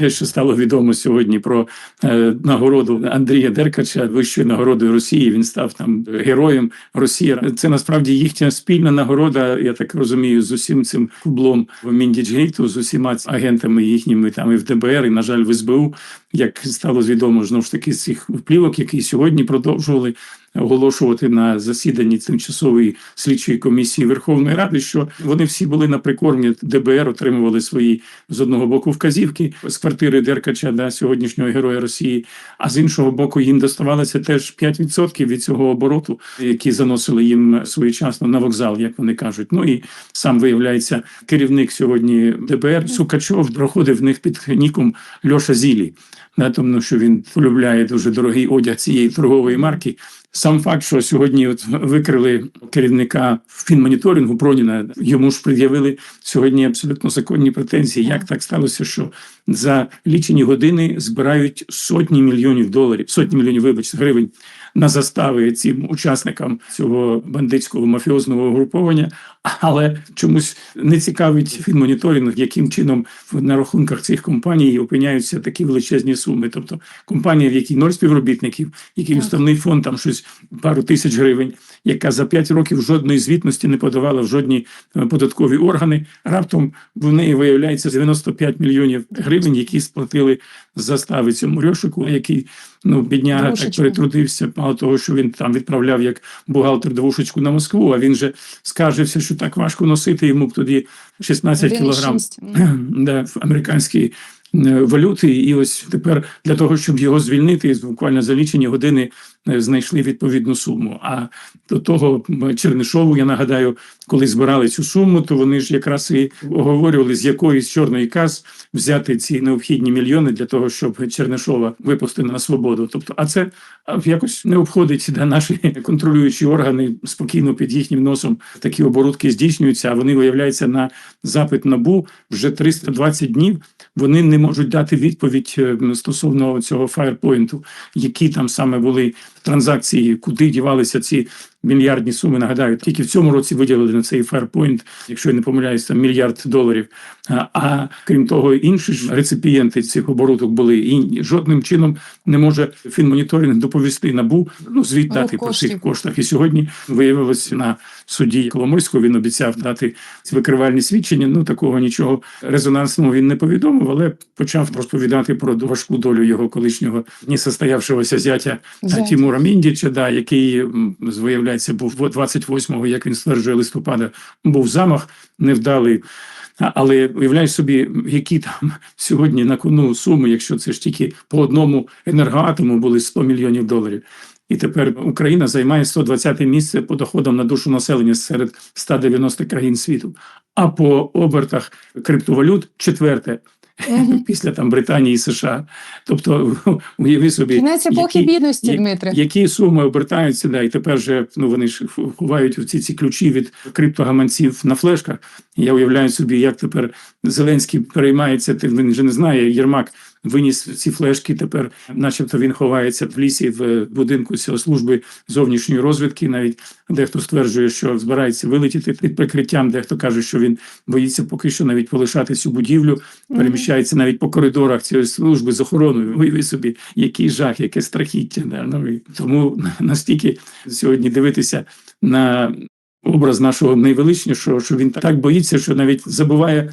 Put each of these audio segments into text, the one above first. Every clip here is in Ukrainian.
Те, що стало відомо сьогодні про е, нагороду Андрія Деркача, вищою нагородою Росії. Він став там героєм Росії. Це насправді їхня спільна нагорода. Я так розумію, з усім цим кублом в Міндіджгейту, з усіма агентами їхніми там і в ДБР, і на жаль, в СБУ. Як стало відомо знову ж таки з цих плівок, які сьогодні продовжували оголошувати на засіданні тимчасової слідчої комісії Верховної Ради, що вони всі були на прикормі ДБР, отримували свої з одного боку вказівки з квартири Деркача, да, сьогоднішнього героя Росії, а з іншого боку, їм доставалося теж 5% від цього обороту, які заносили їм своєчасно на вокзал, як вони кажуть. Ну і сам виявляється, керівник сьогодні ДБР Сукачов проходив в них під ніком Льоша Зілі, да, тому що він полюбляє дуже дорогий одяг цієї торгової марки. Сам факт, що сьогодні от викрили керівника фінмоніторингу Проніна, йому ж пред'явили сьогодні абсолютно законні претензії. Як так сталося, що за лічені години збирають сотні мільйонів доларів, сотні мільйонів вибачте, гривень на застави цим учасникам цього бандитського мафіозного угруповання, але чомусь не цікавить фінмоніторинг, яким чином на рахунках цих компаній опиняються такі величезні суми. Тобто компанія, в якій ноль співробітників, який уставний фонд там щось пару тисяч гривень, яка за 5 років жодної звітності не подавала в жодні е, податкові органи. Раптом в неї виявляється 95 мільйонів гривень, які сплатили застави цьому Рьошику, який ну бідняга так перетрудився. Мало того, що він там відправляв як бухгалтер двушечку на Москву, а він же скаржився, що так важко носити йому б тоді 16 кілограм да, в американській е, валюти. І ось тепер для того, щоб його звільнити, буквально за лічені години е, знайшли відповідну суму. А до того Чернишову, я нагадаю, коли збирали цю суму, то вони ж якраз і оговорювали, з якої з чорної кас взяти ці необхідні мільйони для того, щоб Чернишова випустити на свободу. Тобто, а це якось не обходить да, наші контролюючі органи спокійно під їхнім носом такі оборудки здійснюються. А вони виявляються на запит набу вже 320 днів. Вони не можуть дати відповідь е, стосовно цього фаєрпойнту, які там саме були транзакції, куди дівалися ці мільярдні суми. Нагадаю, тільки в цьому році виділили на цей фаєрпойнт, якщо я не помиляюсь, там мільярд доларів. А, крім того, інші ж реципієнти цих оборудок були і жодним чином не може фінмоніторинг доповісти набу ну звіт дати про цих коштах. І сьогодні виявилось на суді Коломойського. Він обіцяв дати ці викривальні свідчення. Ну такого нічого резонансного він не повідомив, але почав розповідати про важку долю його колишнього несостоявшогося зятя Зятя. Тімура Міндіча, да, який м, виявляється був 28-го, як він стверджує листопада, був замах невдалий. Але уявляєш собі, які там сьогодні на кону суми, якщо це ж тільки по одному енергоатому були 100 мільйонів доларів. І тепер Україна займає 120 місце по доходам на душу населення серед 190 країн світу. А по обертах криптовалют четверте. Після там Британії і США. Тобто, уяви собі, Кінець епохи які- бідності, Дмитре. які суми обертаються, да, і тепер же ну вони ж ховають ці, ці ключі від криптогаманців на флешках. Я уявляю собі, як тепер Зеленський переймається. Він вже не знає. Єрмак виніс ці флешки. Тепер, начебто, він ховається в лісі в будинку цього служби зовнішньої розвідки. Навіть дехто стверджує, що збирається вилетіти під прикриттям. Дехто каже, що він боїться поки що навіть полишати цю будівлю переміщається навіть по коридорах цієї служби з охороною. Уяви собі, який жах, яке страхіття. Да? Ну, тому настільки сьогодні дивитися на образ нашого найвеличнішого, що він так боїться, що навіть забуває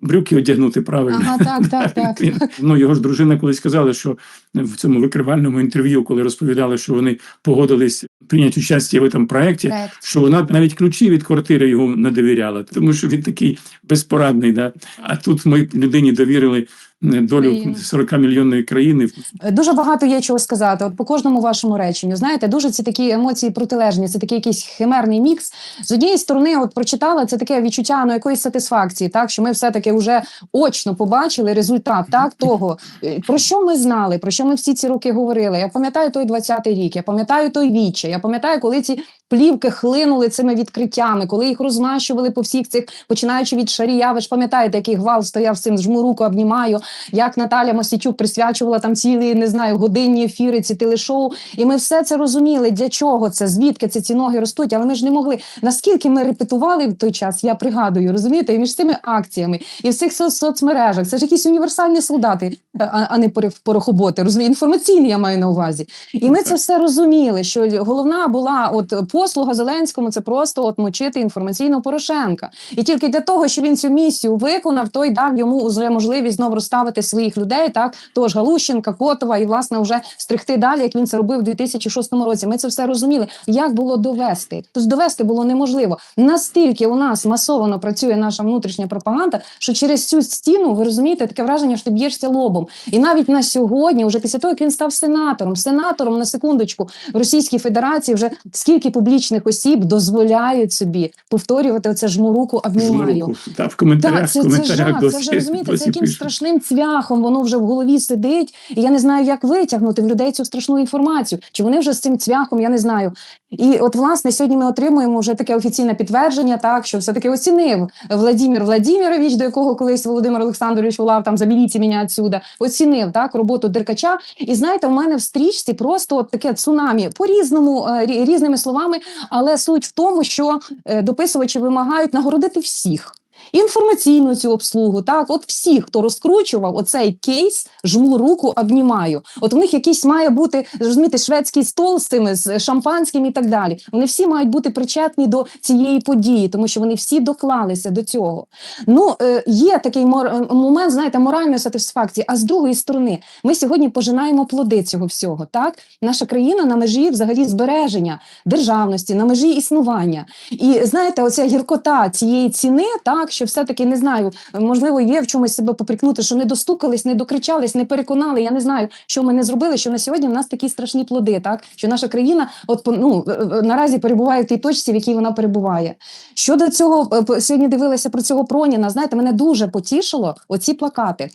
брюки одягнути правильно. Ага, так, так, так. Він, ну, його ж дружина колись сказала, що в цьому викривальному інтерв'ю, коли розповідали, що вони погодились прийняти участь в цьому проєкті, Проект. що вона навіть ключі від квартири йому не довіряла, тому що він такий безпорадний. Да? А тут ми людині довірили е, долю Країну. 40 мільйонної країни. Дуже багато є чого сказати. От по кожному вашому реченню. Знаєте, дуже ці такі емоції протилежні, це такий якийсь химерний мікс. З однієї сторони, от прочитала це таке відчуття ну, якоїсь сатисфакції, так що ми все-таки вже очно побачили результат так того, е, про що ми знали, про що ми всі ці роки говорили. Я пам'ятаю той 20-й рік, я пам'ятаю той віче, я пам'ятаю, коли ці плівки хлинули цими відкриттями, коли їх розмащували по всіх цих, починаючи від Шарія. Ви ж пам'ятаєте, який гвалт стояв з цим жму руку, обнімаю, як Наталя Мосічук присвячувала там цілі, не знаю, годинні ефіри, ці телешоу. І ми все це розуміли. Для чого це? Звідки це ці ноги ростуть? Але ми ж не могли. Наскільки ми репетували в той час, я пригадую, розумієте, і між цими акціями і в цих соцмережах. Це ж якісь універсальні солдати, а, не порох- порохоботи. Розумієте, інформаційні я маю на увазі. І ми це все розуміли. Що головна була от послуга Зеленському, це просто от мочити інформаційно Порошенка. І тільки для того, щоб він цю місію виконав, той дав йому вже можливість знову розставити своїх людей. Так тож Галущенка, Котова, і власне вже стригти далі, як він це робив у 2006 році. Ми це все розуміли. Як було довести? Тож довести було неможливо. Настільки у нас масово працює наша внутрішня пропаганда, що через цю стіну ви розумієте таке враження, що ти б'єшся лобом. І навіть на сьогодні, вже після того, як він став сенатором, сенатором на секундочку в Російській Федерації, вже скільки публічних осіб дозволяють собі повторювати оце жмуруку обнімаю. Жмуруку. Та в коментарях, Так, це, в це коментарях жах. Це вже розумієте, досі це якимсь страшним цвяхом. Воно вже в голові сидить. І я не знаю, як витягнути в людей цю страшну інформацію. Чи вони вже з цим цвяхом, я не знаю. І от власне сьогодні ми отримуємо вже таке офіційне підтвердження, так що все таки оцінив Владимир Владимирович, до якого колись Володимир Олександрович волав там заберіть мене отсюда. Оцінив так роботу Деркача. І знаєте, у мене в стрічці просто от таке цунамі по різному різними словами, але суть в тому, що е, дописувачі вимагають нагородити всіх. Інформаційну цю обслугу, так, от всі, хто розкручував оцей кейс, жму руку, обнімаю. От у них якийсь має бути розумієте, шведський стол з цими з шампанським і так далі. Вони всі мають бути причетні до цієї події, тому що вони всі доклалися до цього. Ну е, є такий момент, знаєте, моральної сатисфакції. А з другої сторони, ми сьогодні пожинаємо плоди цього всього. Так, наша країна на межі взагалі збереження державності, на межі існування. І знаєте, оця гіркота цієї ціни, так що все-таки не знаю, можливо, є в чомусь себе поприкнути, що не достукались, не докричались, не переконали. Я не знаю, що ми не зробили. Що на сьогодні в нас такі страшні плоди, так що наша країна, от ну е, е, наразі перебуває в тій точці, в якій вона перебуває. Щодо цього, е, сьогодні дивилася про цього Проніна. Знаєте, мене дуже потішило оці плакати.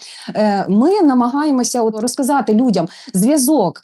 Ми намагаємося розказати людям зв'язок.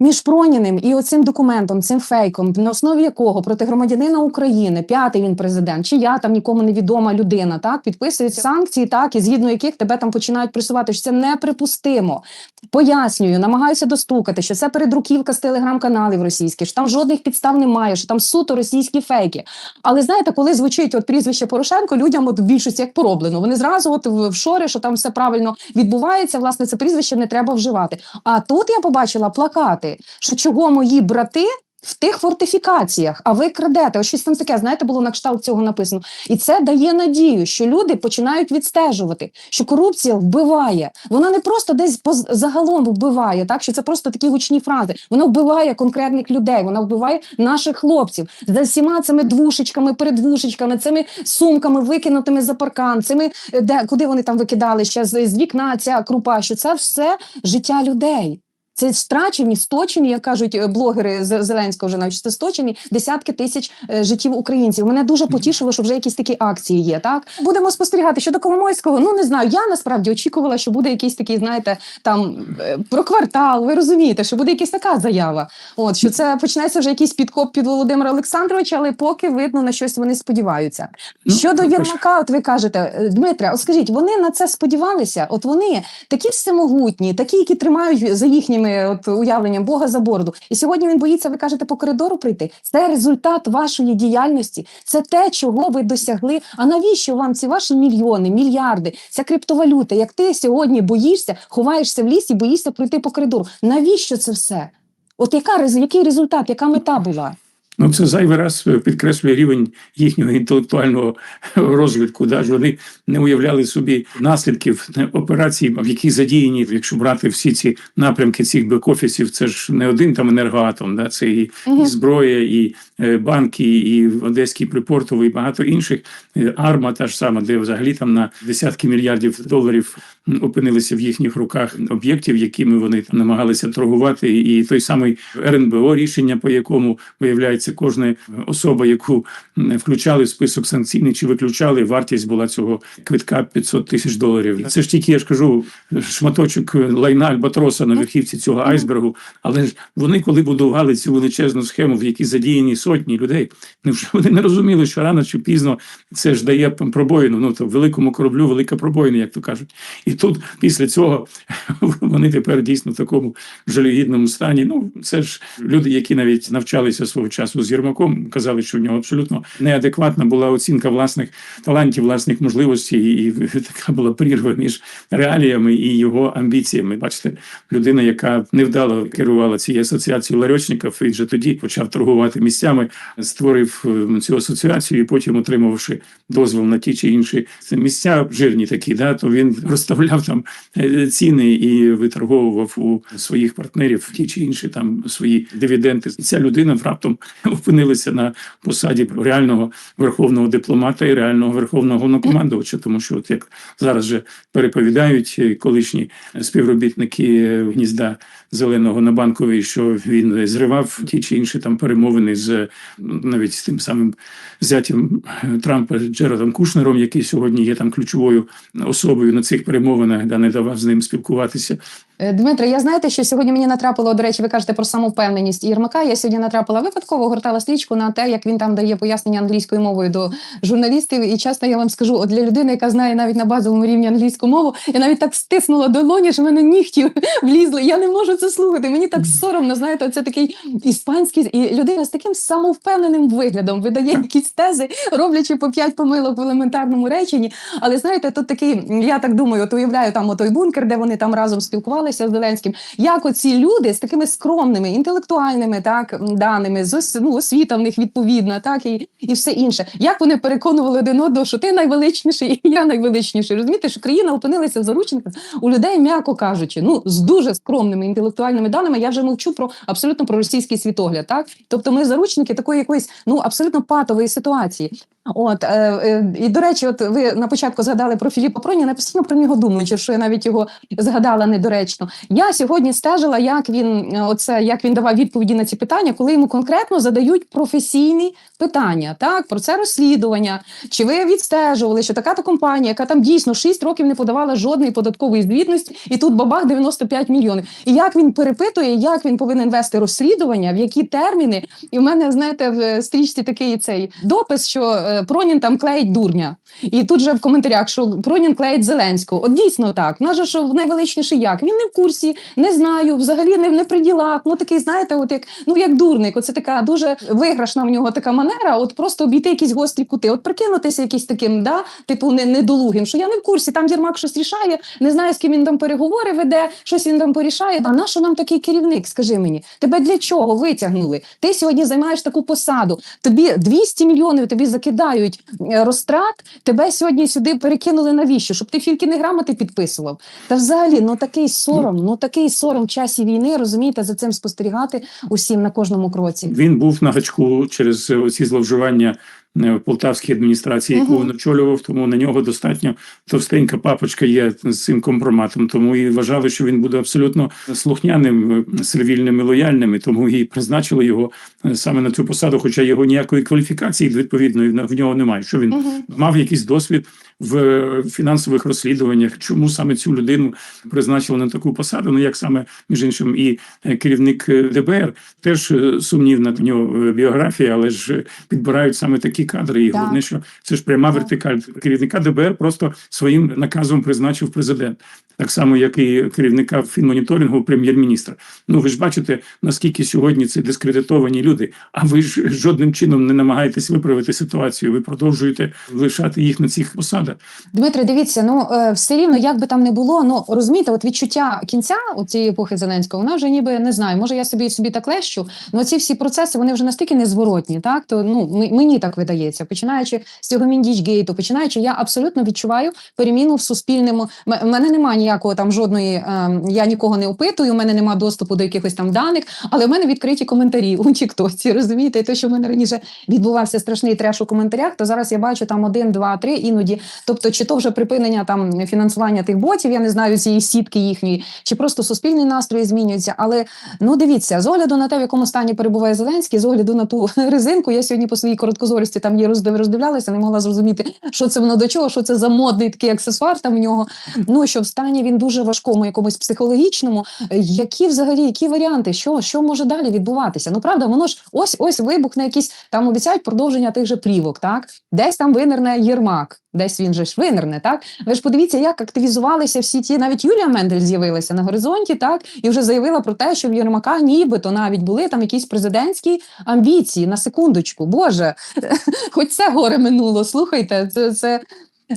Між Проніним і оцим документом, цим фейком, на основі якого проти громадянина України, п'ятий він президент, чи я там нікому невідома людина, так підписуються санкції, так і згідно яких тебе там починають пресувати, що це неприпустимо. Пояснюю, намагаюся достукати, що це передруківка з телеграм-каналів російських, що там жодних підстав немає, що там суто російські фейки. Але знаєте, коли звучить от прізвище Порошенко, людям от в більшості як пороблено. Вони зразу от в шорі, що там все правильно відбувається. Власне, це прізвище не треба вживати. А тут я побачила плакати, що чого мої брати. В тих фортифікаціях, а ви крадете, ось щось там таке, знаєте, було на кшталт цього написано. І це дає надію, що люди починають відстежувати, що корупція вбиває. Вона не просто десь загалом вбиває, так що це просто такі гучні фрази. Вона вбиває конкретних людей, вона вбиває наших хлопців за всіма цими двушечками, передвушечками, цими сумками, викинутими за паркан, цими е, де куди вони там викидали ще з, з вікна ця крупа. Що це все життя людей. Це страчені, сточені, як кажуть е, блогери Зеленського вже навіть це сточені десятки тисяч е, життів українців. Мене дуже потішило, що вже якісь такі акції є. Так будемо спостерігати щодо Коломойського. Ну не знаю. Я насправді очікувала, що буде якийсь такий, знаєте, там е, про квартал. Ви розумієте, що буде якась така заява. От що це почнеться вже якийсь підкоп під Володимира Олександровича, але поки видно на щось вони сподіваються. Ну, Щодо також- Єрмака, от ви кажете, Дмитре, от скажіть, вони на це сподівалися? От вони такі всемогутні, такі, які тримають за їхніми от уявленням Бога за бороду. І сьогодні він боїться, ви кажете, по коридору прийти. Це результат вашої діяльності, це те, чого ви досягли. А навіщо вам ці ваші мільйони, мільярди, ця криптовалюта? Як ти сьогодні боїшся, ховаєшся в лісі, боїшся пройти по коридору? Навіщо це все? От яка який результат, яка мета була? Ну, це зайвий раз підкреслює рівень їхнього інтелектуального розвитку. Да? Вони не уявляли собі наслідків операцій, в яких задіяні, якщо брати всі ці напрямки цих бек-офісів, це ж не один там енергоатом, да? це і, і зброя, і е, банки, і Одеський припортовий, і багато інших. Е, Арма та ж сама, де взагалі там на десятки мільярдів доларів опинилися в їхніх руках об'єктів, якими вони там намагалися торгувати, і той самий РНБО рішення, по якому виявляється кожна особа, яку включали в список санкційний чи виключали, вартість була цього квитка 500 тисяч доларів. Це ж тільки я ж кажу, шматочок лайна альбатроса на верхівці цього айсбергу. Але ж вони, коли будували цю величезну схему, в якій задіяні сотні людей, невже вони не розуміли, що рано чи пізно це ж дає пробоїну. Ну то великому кораблю велика пробоїна, як то кажуть. І тут після цього вони тепер дійсно в такому жалюгідному стані. Ну це ж люди, які навіть навчалися свого часу з Єрмаком, казали, що в нього абсолютно неадекватна була оцінка власних талантів, власних можливостей, і така була прірва між реаліями і його амбіціями. Бачите, людина, яка невдало керувала цією асоціацією ларьочників, і вже тоді почав торгувати місцями, створив е, цю асоціацію, і потім, отримавши дозвіл на ті чи інші місця жирні такі, да, то він розставляв там е, ціни і виторговував у своїх партнерів ті чи інші там свої дивіденди. І ця людина раптом опинилася на посаді реального верховного дипломата і реального верховного головнокомандувача, тому що от як зараз же переповідають е, колишні співробітники е, гнізда зеленого на банковій, що він зривав ті чи інші там перемовини з ну, навіть з тим самим зятям е, Трампа Джерардом Кушнером, який сьогодні є там ключовою особою на цих перемовинах, да не давав з ним спілкуватися. Е, Дмитре, я знаєте, що сьогодні мені натрапило, до речі, ви кажете про самовпевненість Єрмака. Я сьогодні натрапила випадково, гортала стрічку на те, як він там дає пояснення англійською мовою до журналістів. І чесно, я вам скажу, от для людини, яка знає навіть на базовому рівні англійську мову, я навіть так стиснула долоні, що в мене нігті влізли. Я не можу це слухати. Мені так соромно, знаєте, це такий іспанський і людина з таким самовпевненим виглядом видає якісь тези, роблячи по п'ять помилок в елементарному реченні. Але знаєте, тут такий, я так думаю, от уявляю там той бункер, де вони там разом спілкувалися з Зеленським. Як оці люди з такими скромними, інтелектуальними так даними, з ну, освіта в них відповідна, так і, і все інше. Як вони переконували один одного, що ти найвеличніший, і я найвеличніший. Розумієте, що країна опинилася в заручниках у людей, м'яко кажучи, ну з дуже скромними інтелектуальними даними. Я вже мовчу про абсолютно про російський світогляд. Так, тобто ми заручники такої якоїсь ну абсолютно патової ситуації. От е, е, і до речі, от ви на початку згадали про Філіпа Проніна, постійно про нього думаючи, що я навіть його згадала недоречно. Я сьогодні стежила, як він е, оце як він давав відповіді на ці питання, коли йому конкретно задають професійні питання, так про це розслідування. Чи ви відстежували, що така то компанія, яка там дійсно 6 років не подавала жодної податкової звітності, і тут бабах 95 мільйонів. І як він перепитує, як він повинен вести розслідування, в які терміни? І в мене знаєте в стрічці такий цей допис, що е, Пронін там клеїть дурня, і тут же в коментарях, що Пронін клеїть Зеленського. От дійсно так. Наже, що найвеличніший як він не в курсі, не знаю, взагалі не, не при ділах. Ну такий, знаєте, от як ну як дурник. Оце така дуже виграшна в нього така манера. От просто обійти якісь гострі кути, от прикинутися якийсь таким, да, типу не, недолугим, що я не в курсі. Там Єрмак щось рішає, не знаю, з ким він там переговори веде, щось він там порішає. А на що нам такий керівник? Скажи мені, тебе для чого витягнули? Ти сьогодні займаєш таку посаду. Тобі 200 мільйонів тобі закидають е, розтрат. Тебе сьогодні сюди перекинули навіщо? Щоб ти фільки не грамоти підписував. Та взагалі, ну такий сором, ну такий сором в часі війни, розумієте, за цим спостерігати усім на кожному кроці. Він був на гачку через ці зловживання в полтавській адміністрації, яку він очолював. Тому на нього достатньо товстенька папочка є з цим компроматом. Тому і вважали, що він буде абсолютно слухняним, е, сервільним і лояльним. І тому і призначили його е, саме на цю посаду, хоча його ніякої кваліфікації відповідної в нього немає. Що він мав якийсь досвід в е, фінансових розслідуваннях. Чому саме цю людину призначили на таку посаду? Ну як саме між іншим, і е, керівник е, ДБР теж е, сумнівна в нього е, біографія, але ж е, підбирають саме такі кадри. І головне, що це ж пряма вертикаль. Керівника ДБР просто своїм наказом призначив президент. Так само, як і керівника фінмоніторингу, прем'єр-міністра. Ну ви ж бачите, наскільки сьогодні це дискредитовані люди. А ви ж жодним чином не намагаєтесь виправити ситуацію. Ви продовжуєте лишати їх на цих посадах. Дмитре, дивіться, ну е, все рівно, як би там не було, ну розумієте, от відчуття кінця цієї епохи Зеленського, вона вже ніби не знаю, може я собі собі так лещу, але ці всі процеси вони вже настільки незворотні, так то ну мені так видається, починаючи з цього Міндічгейту, починаючи, я абсолютно відчуваю переміну в суспільному. Мене немає ніякого там жодної. е, я нікого не опитую, у мене немає доступу до якихось там даних, але в мене відкриті коментарі у Тіктоці. Розумієте, І те, що в мене раніше відбувався страшний треш у коментарях, то зараз я бачу там один, два, три іноді. Тобто, чи то вже припинення там фінансування тих ботів, я не знаю цієї сітки їхньої, чи просто суспільні настрої змінюються. Але ну дивіться, з огляду на те, в якому стані перебуває Зеленський, з огляду на ту резинку, я сьогодні по своїй короткозорості там її роздив, роздивлялася, не могла зрозуміти, що це воно до чого, що це за модний такий аксесуар там у нього. Ну що в стані він дуже важкому, якомусь психологічному. Е, Які взагалі які варіанти? Що, що може далі відбуватися? Ну правда, воно ж ось ось вибухне якісь там обіцяють продовження тих же плівок, так десь там винерне Єрмак. Десь він же ж винерне, так ви ж подивіться, як активізувалися всі ті. Навіть Юлія Мендель з'явилася на горизонті, так і вже заявила про те, що в Єрмака нібито навіть були там якісь президентські амбіції. На секундочку, Боже, хоч це горе минуло. Слухайте, це, це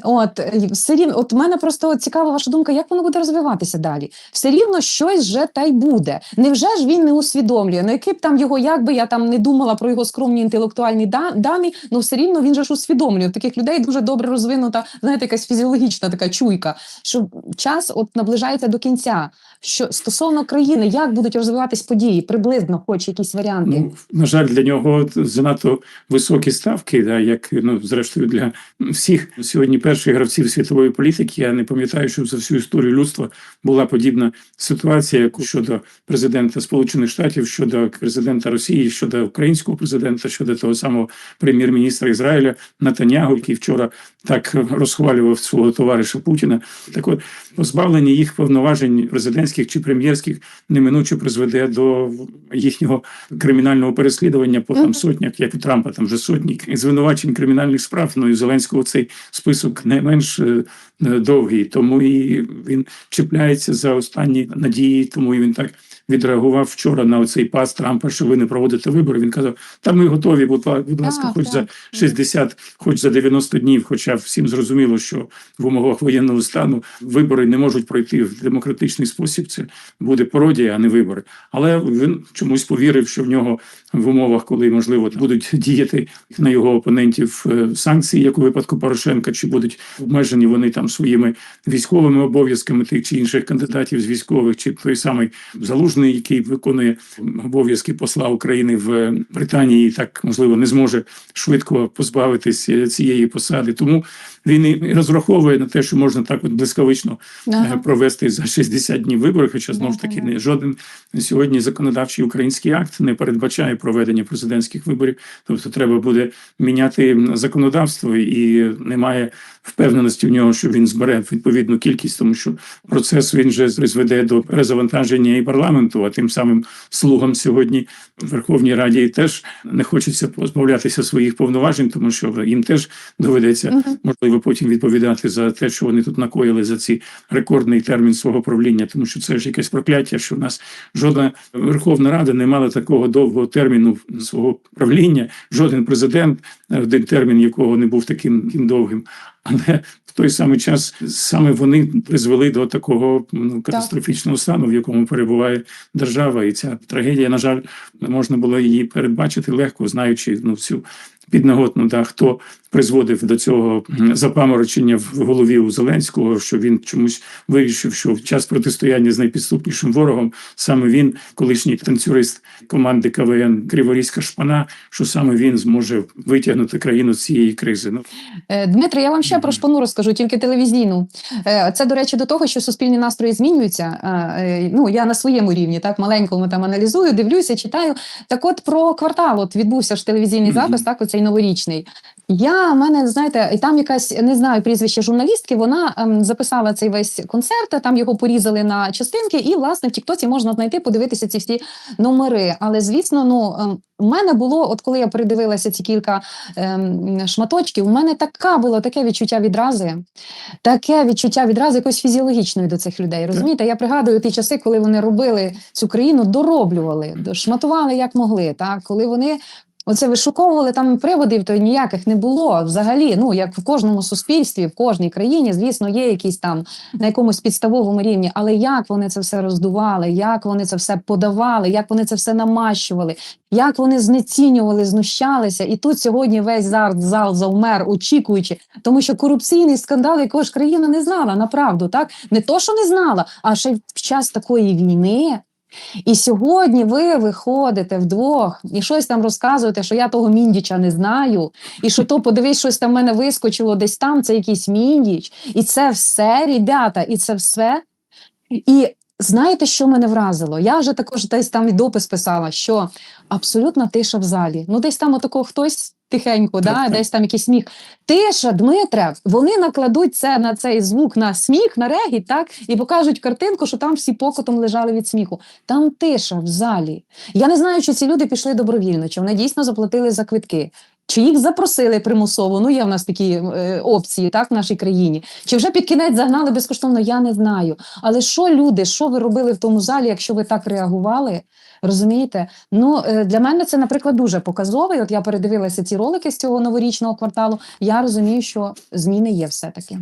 От е, все рівно, от мене просто цікава ваша думка, як воно буде розвиватися далі. Все рівно щось вже та й буде. Невже ж він не усвідомлює? Ну який б там його, як би я там не думала про його скромні інтелектуальні да- дані, ну все рівно він же ж усвідомлює. Таких людей дуже добре розвинута, знаєте, якась фізіологічна така чуйка, що час от наближається до кінця. Що стосовно країни, як будуть розвиватись події, приблизно, хоч якісь варіанти. Ну, на жаль, для нього занадто високі ставки, да, як ну, зрештою для всіх сьогодні перших гравців світової політики. Я не пам'ятаю, що за всю історію людства була подібна ситуація щодо президента Сполучених Штатів, щодо президента Росії, щодо українського президента, щодо того самого прем'єр-міністра Ізраїля Натанягу, який вчора так розхвалював свого товариша Путіна. Так от позбавлення їх повноважень президентських чи прем'єрських неминуче призведе до їхнього кримінального переслідування по там сотнях, як у Трампа, там вже сотні звинувачень кримінальних справ. Ну і Зеленського цей список не менш е, е, довгий. Тому і він чіпляється за останні надії, тому і він так. Відреагував вчора на оцей пас Трампа, що ви не проводите вибори. Він казав: та ми готові, будь ласка, Так, хоч так. за 60, хоч за 90 днів. Хоча всім зрозуміло, що в умовах воєнного стану вибори не можуть пройти в демократичний спосіб. Це буде пародія, а не вибори. Але він чомусь повірив, що в нього в умовах, коли можливо будуть діяти на його опонентів е, санкції, як у випадку Порошенка, чи будуть обмежені вони там своїми військовими обов'язками тих чи інших кандидатів з військових, чи той самий залужний, який виконує обов'язки посла України в Британії, і так можливо не зможе швидко позбавитись е, цієї посади. Тому він і розраховує на те, що можна так от блискавично е, Ага. провести за 60 днів вибори. Хоча знову ж таки не жоден сьогодні законодавчий український акт не передбачає проведення президентських виборів. Тобто треба буде міняти законодавство, і немає впевненості в нього, що він збере відповідну кількість, тому що процес він же призведе до перезавантаження і парламенту. А тим самим слугам сьогодні в Верховній Раді теж не хочеться позбавлятися своїх повноважень, тому що їм теж доведеться можливо потім відповідати за те, що вони тут накоїли за ці рекордний термін свого правління, тому що це ж якесь прокляття, що в нас жодна Верховна Рада не мала такого довгого терміну свого правління, жоден президент, один термін якого не був таким, таким довгим. Але в той самий час саме вони призвели до такого ну, катастрофічного стану, в якому перебуває держава, і ця трагедія, на жаль, можна було її передбачити легко, знаючи ну всю підноготну, да, хто призводив до цього запаморочення в голові у Зеленського, що він чомусь вирішив, що в час протистояння з найпідступнішим ворогом саме він, колишній танцюрист команди КВН Криворізька Шпана, що саме він зможе витягнути країну з цієї кризи. Ну Е, Дмитре, я вам ще про шпану розкажу, тільки телевізійну. Е, Це, до речі, до того, що суспільні настрої змінюються. Е, Ну, я на своєму рівні, так, маленькому там аналізую, дивлюся, читаю. Так от про квартал, от відбувся ж телевізійний запис, так, оцей новорічний. Я, в мене, знаєте, і там якась, не знаю, прізвище журналістки, вона ем, записала цей весь концерт, там його порізали на частинки, і, власне, в Тіктоці можна знайти, подивитися ці всі номери. Але, звісно, ну, ем, у мене було, от коли я передивилася ці кілька ем, шматочків, у мене така було таке відчуття відрази, таке відчуття відрази якоїсь фізіологічної до цих людей. Розумієте? Я пригадую ті часи, коли вони робили цю країну, дороблювали, шматували як могли. Так? Коли вони Оце вишуковували там приводів, то ніяких не було взагалі. Ну як в кожному суспільстві, в кожній країні, звісно, є якісь там на якомусь підставовому рівні, але як вони це все роздували, як вони це все подавали, як вони це все намащували, як вони знецінювали, знущалися, і тут сьогодні весь зал, завмер, очікуючи, тому що корупційний скандал, якого ж країна не знала, направду так не то, що не знала, а ще й в час такої війни. І сьогодні ви виходите вдвох і щось там розказуєте, що я того міндіча не знаю, і що то подивись, щось там в мене вискочило десь там, це якийсь міндіч. І це все, ребята, і це все. І знаєте, що мене вразило? Я вже також десь там і допис писала, що абсолютна тиша в залі. Ну, десь там отако хтось тихенько, да, десь там якийсь сміх. Тиша, Дмитре, вони накладуть це на цей звук на сміх, на регіт, так, і покажуть картинку, що там всі покотом лежали від сміху. Там тиша в залі. Я не знаю, чи ці люди пішли добровільно, чи вони дійсно заплатили за квитки. Чи їх запросили примусово? Ну, є в нас такі е, опції так, в нашій країні. Чи вже під кінець загнали безкоштовно? Я не знаю. Але що люди, що ви робили в тому залі, якщо ви так реагували? Розумієте? Ну е, для мене це, наприклад, дуже показовий. От я передивилася ці ролики з цього новорічного кварталу. Я розумію, що зміни є все таки.